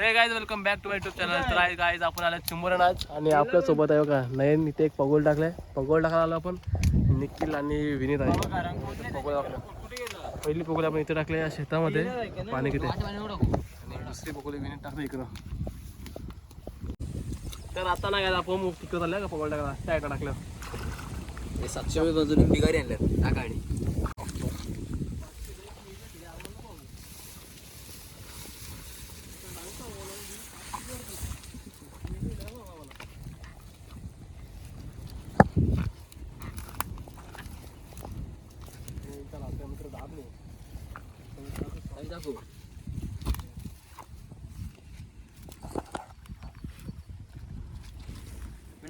हे welcome back to my channel तर guys आपण आले चिंबरन आज. आणि आपल्यासोबत आहे का नयन इथे एक पगोल टाकलाय. पगोल टाकायला आलो आपण. निखिल आणि विनीत आहे. पगोल टाकलं पहिली पगोल आपण इथे टाकले या शेतामध्ये. पाणी किती दुसरी पगोली विनीत टाकलं इकडं. तर आता नाही काय आपण तिकडं चाललं का पगोल टाकायला? त्या एका टाकलं. सातशे बाजूने बिगारी आणल्यात त्या 자고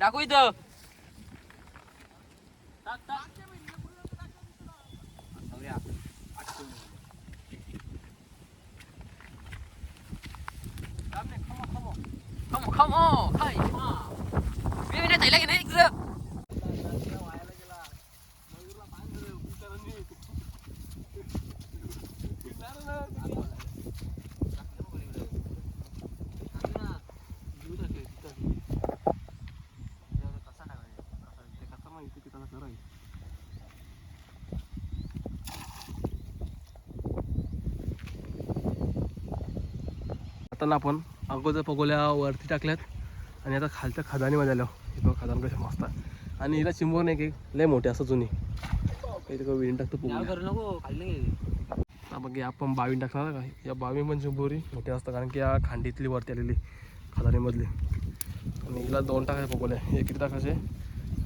નાખવી દો ખમો ખમો ખમો ખમો आता ना आपण अगोदर पगोल्या वरती टाकल्यात. आणि आता खालच्या खदानीमध्ये आलो. हे बघ खदान कशा मस्त. आणि हिला चिंबवून एक एक लय मोठे असं जुनी. काही विण टाकतो नाही बघ या आपण बावीन टाकणार का? या बावी पण चिंबोरी मोठी असतात कारण की या खांडीतली वरती आलेली खदानीमधली. आणि हिला दोन टाकायचे पगोल्या एक इथे टाकायचे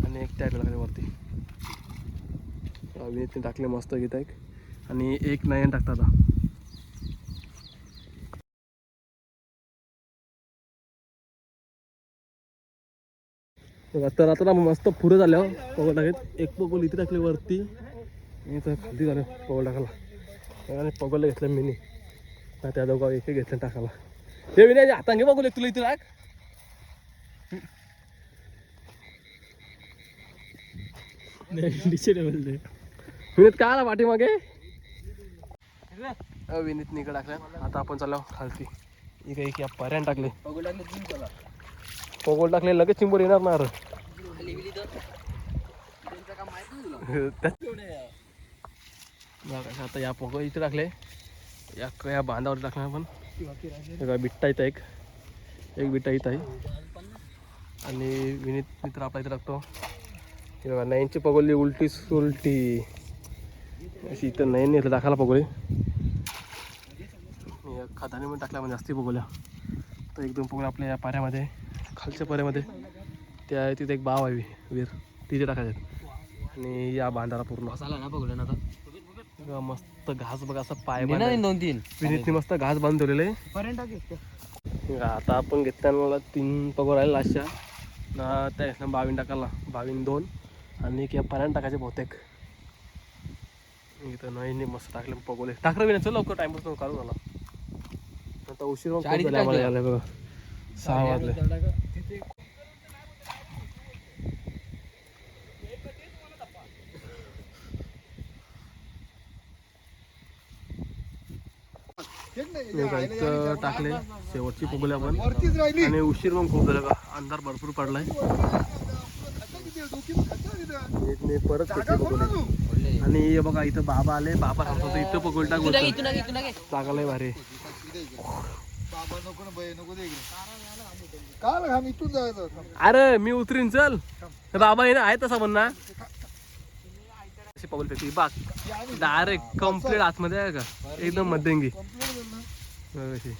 आणि एक त्या टाकायचे वरती. टाकले मस्त गीत एक आणि एक नयन टाकतात बघा, तर आता ना मस्त पुरं झालं पगोल टाकत एक पगोल इथे टाकली वरती. आणि इथं खाली झालं पगोल टाकायला. आणि पगोल घेतलं मिनी हा, त्या दोघा एक घेतलं टाकायला. ते विनय हातांगे बघू तुला इथे टाक. विनीत काय आला पाठीमागे? विनीत निकडे टाकल्या आता आपण चाललो खालती. इकडे पर्यान टाकले बघू लागले तुम्ही चला पगोल टाकले लगेच चिंबर येणार ना आता या पगो इथे टाकले या या बांधावर टाकणार पण बिट्टा इथं एक एक बिट्टा इथं आहे आणि विनीत मित्र आपला इथे टाकतो हे बघा नयनची पगोली उलटी सुलटी अशी इथं नयन इथं टाकायला पगोली या पण टाकल्या म्हणजे जास्ती पगोल्या तर एक दोन पगोल्या आपल्या या पाऱ्यामध्ये खालच्या पाऱ्यामध्ये त्या तिथे एक बाव आहे वीर तिथे टाकायचे. आणि या बांधाला पूर्ण. झाला ना आता. मस्त घास बघा असं पाय मी नाही दोन तीन. विनीतने मस्त घास बांधून ठेवलेले आता आपण घेतल्यानं तीन पगोर राहिले लास्टच्या ना त्या बावीन टाकायला. बावीन दोन. आणि एक या पर्यंत टाकायचे बहुतेक. इथं नाही मस्त टाकले पगोले. टाकलं विना चल लवकर टाइम बसून काढून आला आता उशीर बघा. सहा वाजले. टाकले शेवटची पगोले आपण. आणि उशीर पण खूप झाला का अंधार भरपूर पडलाय. परत आणि हे बघा इथं बाबा आले. बाबा सांगतो होते, इथं पगोल टाक बोलतो इथून नका इथून नका टाकालंय भारी काल घाम इथून जायचं होतं. अरे मी उतरीन चल. बाबा आहे ना आहे तसा म्हणणा अशी पगोल फेकली बाग. डायरेक्ट कंप्लीट आतमध्ये आहे का? एकदम मध्यंगी. बघ अशी.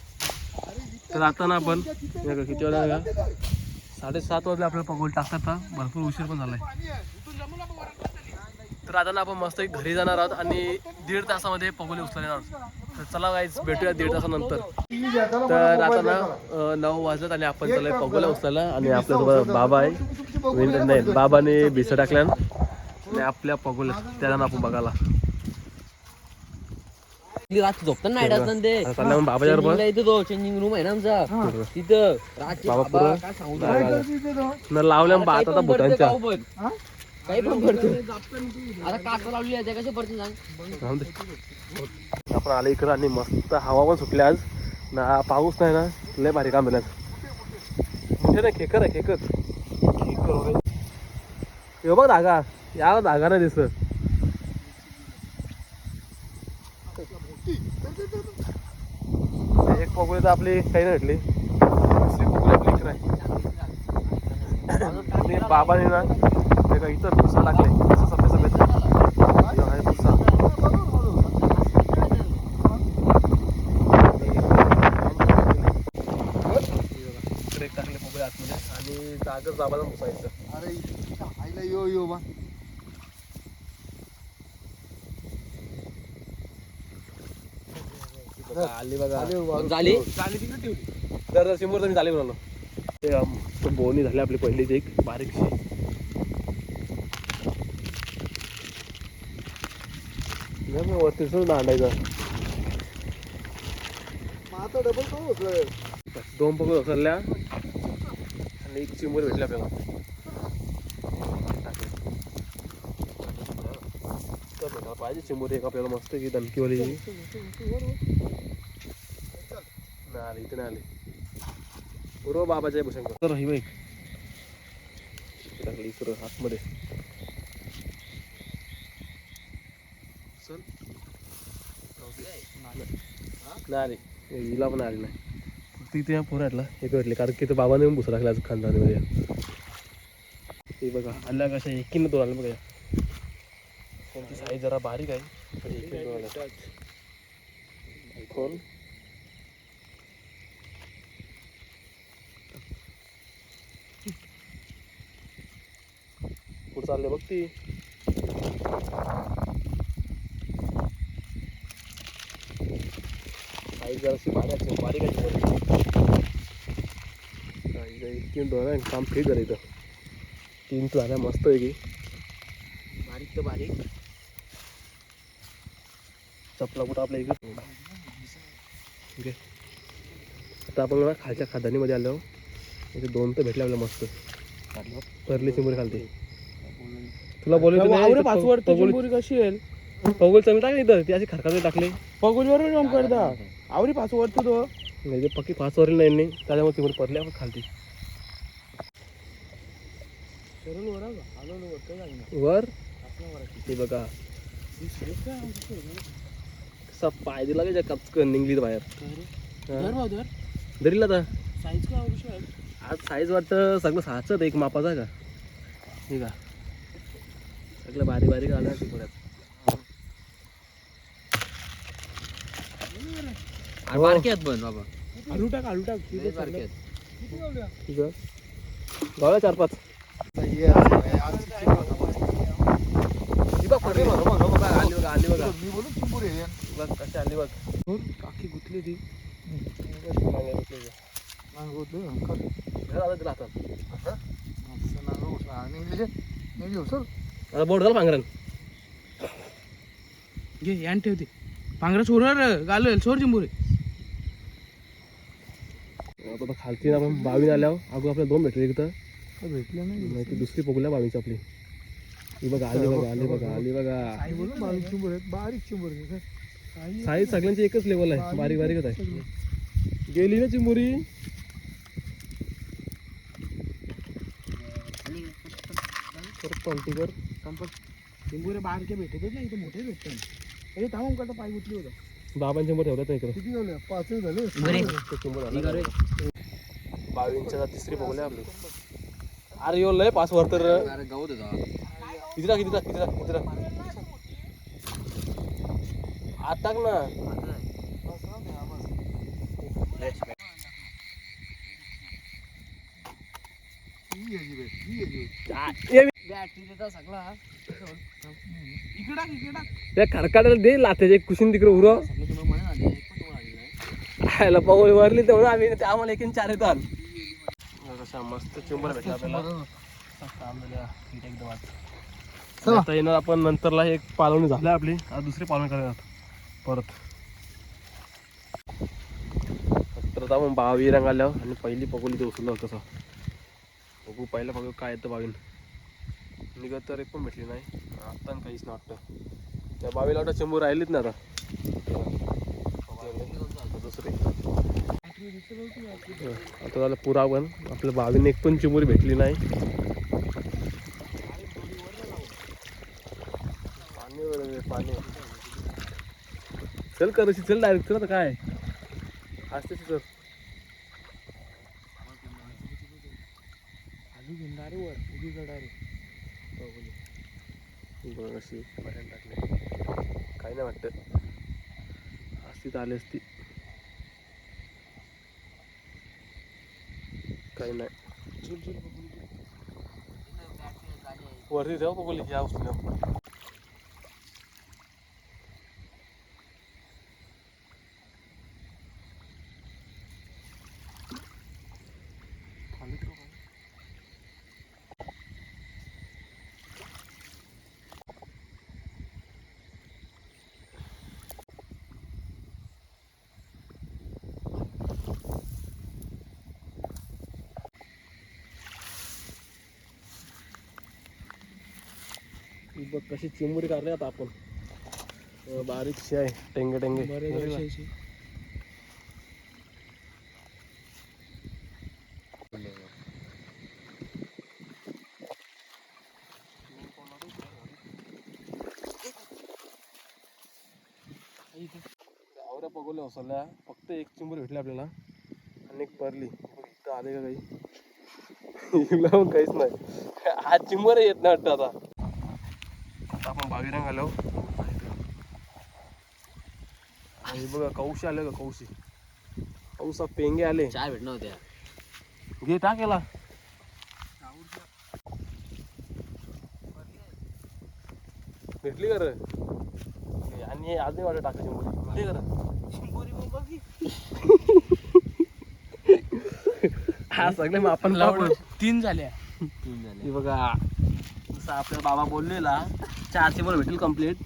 तर आता ना आपण हे बघा, किती वेळा आहे का साडेसात वाजले आपल्याला पगोल टाकतात ना. भरपूर उशीर पण झालाय. तर आता ना आपण मस्त घरी जाणार आहोत आणि दीड तासामध्ये पगोले उचलणार आहोत. तर चला गाईज भेटूया दीड तासानंतर. तर आता ना नऊ वाजत आणि आपण चाललोय पगोला उचलायला आणि आपल्यासोबत बाबा आहे. नाही बाबाने भिस टाकल्या आणि आपल्या पगोल्या त्याला आपण बघायला. रात्री झोपताना नाईट ते. मग बाबाच्या बरोबर. इथं तो चेंजिंग रूम आहे ना आमचा. तिथं. रात्री बाबा बाबा पुरं. काय सांगू काय तुला? झालं? न लावल्या मग काही आता भूतांच्या. पण. काही पण भरतो आता लावली आहे त्या कशा भरते सांग? राहून दे. आपण आले इकडं आणि मस्त हवा पण सुटली आज. ना पाऊस नाही ना लय भारी काम झालं मोठे ना खेकर आहे खेकर. खेकर वगैरे. हे बघ धागा या धागा नाही दिसत. एक पगोली तर आपली काही नाही भेटली. दुसरी पगोली आपली इकडे आहे. आणि बाबाने ना हे का इथं भुसा टाकले असं सफेद सफेद हे आहे भुसा इकडे एक टाकले पगोली आतमध्ये आणि जागर जाबाला अरे आईला यो यो बा. आली बघा. झाली तर सिमोर मी झाले म्हणालो ते अम, तो बोनी झाली आपली पहिलीच एक बारीकशी. नाही मग वरती सुद्धा दांडायचा. आता डबल तो दोन पकड उचलल्या. आणि एक चिंबोर भेटली आपल्याला पाहिजे चिंबोरी एक आपल्याला मस्त की दणकीवाली. नाही आली इथे नाही आली. बरोबर बाबाच्या भूषण. ही बाईक टाकली इकडं आतमध्ये चल. नाही आली. हिला पण आली नाही. तिथे पोराटला एक भेटले कारण की तो बाबाने पण भुसा टाकला खानदानीमध्ये. ते बघा आल्या कशा एकीनं दोन आलं बघा. त्यांची साईज जरा बारीक आहे. पण एकीनं दोन कोण? कुठं चालले बघ ती. साईज जराशी बारीक आहे. बारीक आहे. तीन दोन आहे काम ठीक झालं इथं. तीन तर झाल्या मस्त आहे की. बारीक तर बारीक. चपला कुठं आपल्या इकडे? ओके आता आपण ना खालच्या खादानीमध्ये आलो. इथे दोन तर भेटले आपल्याला मस्त. परली चिंबोरी खालते. तुला बोलू पासवर्ड कशी येईल? पगोल चांगली टाकली इथं ती अशी खरकाचे टाकले. पगोलीवर काम करता. आवरी पासवर्ड तो नाही ते पक्की पासवर नाही नाही. त्याच्यामुळे चिंबोरी पडली आपण खालती. वर? ते बघा. कसा पाय दिला का कचकन निघली बाहेर हा. धरील आता का आज साईज वाटतं सगळं सहाच एक मापाचा का? ठीक आहे सगळं बारीक बारीक आलं चिंबोऱ्यात अरे बारके आहेत पण बाबा. आलू टाक आलू टाक. लय बारके आहेत आहे ही बघ बघ, बघ, बघ, आली बघ आली मी बघ कशी आली बघ काकी गुतली ती मागे बसली आहे. आलं तिला हातात आता बोट झालं पांघरण घे यान ठेवते पांघरा सोडवर घालवेल सोर चिंबुरे आता खालती आपण बावीन आल्यावर अगो आपल्या दोन भेटले इथं भेटलं नाही ती दुसरी. पकडल्या बावीची आपली. ही बघा आली बघा आली बघा आली बघा. बोलू बारीक चिंबुरे बारीक चिंबुरे साईज सगळ्यांची एकच लेवल आहे बारीक बारीकच आहे. गेली ना चिंबुरी? पलटी कर. चिंबुरे बारके भेटतच नाही इथे मोठे भेटतात. हे थांबून करता पाय गुतली होतं. बाबांचे ठेवतात नाही इकडे. किती झाले? पाच झाले. ते चिंबर झालं. बावींच्या तिसरी पकडली आपली. अरे यो लय पास वर तर. अरे गवत होता किती टाक किती टाक किती टाक किती टाक. आत टाक ना. त्या खडकाडाला दे लाथ्याचे कुशीन तिकडे नाही खायला पाऊल वरली तेवढं आम्ही आम्हाला एकीन चार येतात. कशा मस्त चिंबर भेटला आपल्याला. काम झालं पीठ एकदम आज आता येणार आपण नंतरला एक पालवणी झाली आपली. आता दुसरी पालवणी करणार परत. तर आता आपण बावी रंग आल्यावर आणि पहिली पकोली ते उचललं कसं बघू पहिलं बघू काय येतं बावीन. निघत तर एक पण भेटली नाही. आता काहीच नाही वाटतं. त्या बावीला वाटतं चंबू राहिलीच ना आता. दुसरी. आता झालं पुरा पण आपल्या बावीने एक पण चिमुरी भेटली नाही. पाणी पाणी. चल करशी चल डायरेक्ट चल आता काय? असते सर खाली उभी अशी. टाकले काही नाही वाटतं. असती तर आली असती. काही नाही चल चल बघू. ही बघ कशी चिमुरी काढली आता आपण. अं, बारीकशी आहे टेंगे टेंगे. बरं बघ ना. वर्षाची. आवऱ्या पगवल्या उसळल्या फक्त एक चिंबूर भेटली आपल्याला. आणि एक परली. बघ इथं आले का काही? पण काहीच नाही. आज चिंबर येत नाही वाटतं आता. बावीरंग आलो आणि हे बघा कौशी आले का कौशी. कौसा पेंगे आले. चार भेटणार होत्या. घे टाक याला. भेटली का रे? आणि आज नाही वाटत टाकायची भेटली का रे? हा सगळे मग आपण लावलं तीन झाल्या. तीन झाले हे बघा जसं आपल्या बाबा बोललेला चारशे मला भेटेल कंप्लीट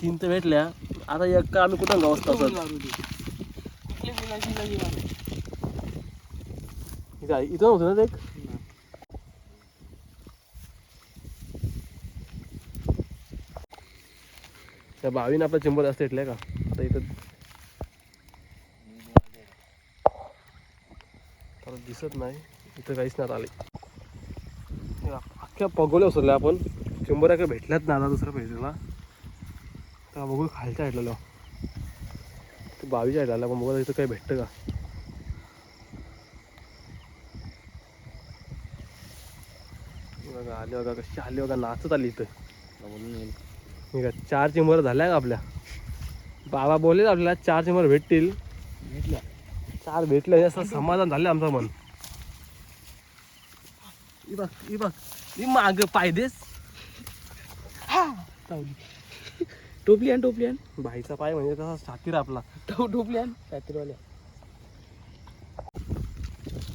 तीन तर भेटल्या. आता एक का आम्ही कुठं गाव असतो? इथं होतं ना एक? त्या बावीने आपला चिंबर जास्त भेटलाय का? आता इथं तर दिसत नाही. इथं काहीच नाही आले अख्ख्या पगोल्या उसरल्या आपण. शंभर काही भेटल्यात ना आता दुसऱ्या भेटलेला तर बघू खालच्या भेटलेलो ते बावीच्या भेटला पण बघा इथं काही भेटतं का? बघा आले बघा कशी आली बघा नाचत आली इथं. का चार चेंबर झाल्या का आपल्या? बाबा बोलले आपल्याला चार चेंबर भेटतील. भेटल्या चार भेटले असं समाधान झालं आमचं मन. इ बघ इ बघ माग पायदेस. चावली टोपली आण टोपली आण. भाईचा पाय म्हणजे कसा सातीर आपला. टो टोपली आण. सातीरवाल्या.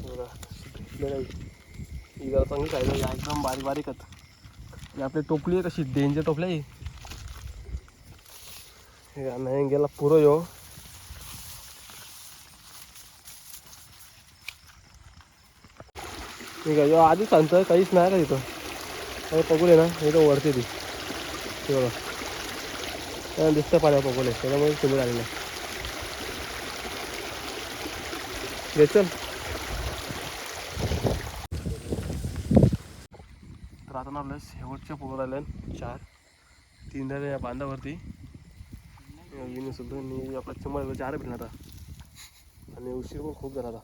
बघा, भेटले नाही जरा चांगली पाहिजे या एकदम बारीक बारीकच आपली टोपली आहे कशी? डेंजर टोपली आहे नाही गेला पुरं यो ठीक आहे यो आधीच सांगतोय काहीच नाही का तिथं काही पगुले ना तर वरती ती बघा त्याला दिसतं पाण्या पगुले त्याच्यामुळे आलेलं आहे घे चल. तर आता आपल्या शेवटच्या पोगत आल्या चार. तीन झाले या बांधावरती. येणे सुद्धा आणि आपला चिंबळ चार आता. आणि उशीर पण खूप झाला आता.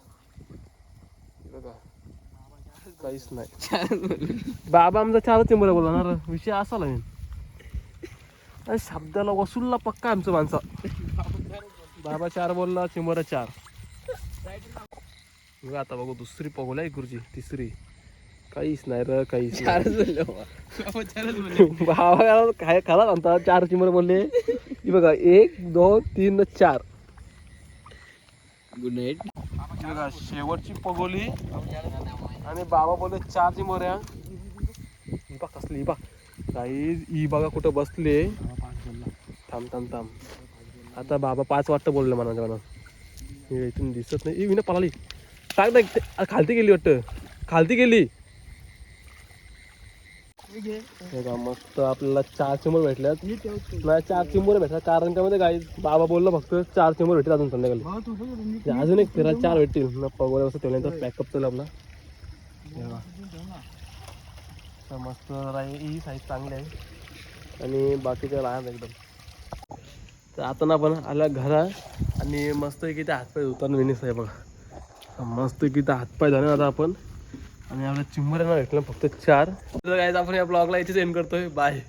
बघा. काहीच नाही. बाबा आमचा चार चिंबळ बोलणार विषय असा लागेल आणि शब्दाला वसूलला पक्का आमचं माणसा. बाबा चार बोलला चिंबरा चार. बघा आता बघू दुसरी पगोला एक गुरुजी तिसरी. काहीच नाही र काहीच नाही. भावा काय खरा सांगता चार चिमर बोलले. ही बघा एक दोन तीन चार. गुड नाईट बघा शेवटची पगोली. आणि बाबा बोलले चार चिमऱ्या बघ कसली बघ. काही ही बघा कुठं बसले. थांब थांब थांब. आता बाबा पाच वाजता बोललं मला माझ्या मनात. इथून दिसत नाही. विना पळाली. टाक टाक ते- खालती गेली वाटतं. खालती गेली. हे मस्त आपल्याला चार चिंबर भेटल्यात. नाही चार चिंबर भेटला कारण का मध्ये काय बाबा बोललो फक्त चार चिंबर भेटतील अजून संध्याकाळी. अजून एक फिरा चार भेटतील. न असं कसं ठेवल्यानंतर पॅकअप चालू आपला मस्त जरा ही साईज चांगली आहे. आणि बाकीच्या लहान एकदम. तर आता ना आपण आला घरा आणि मस्त की ते हातपाय धुताना वेणीस आहे बघा. मस्त की ते हातपाय झाले आता आपण. आणि आपल्या चिंबऱ्यांना भेटलं फक्त चार. तर काय आपण या ब्लॉगला इथेच एंड करतोय. बाय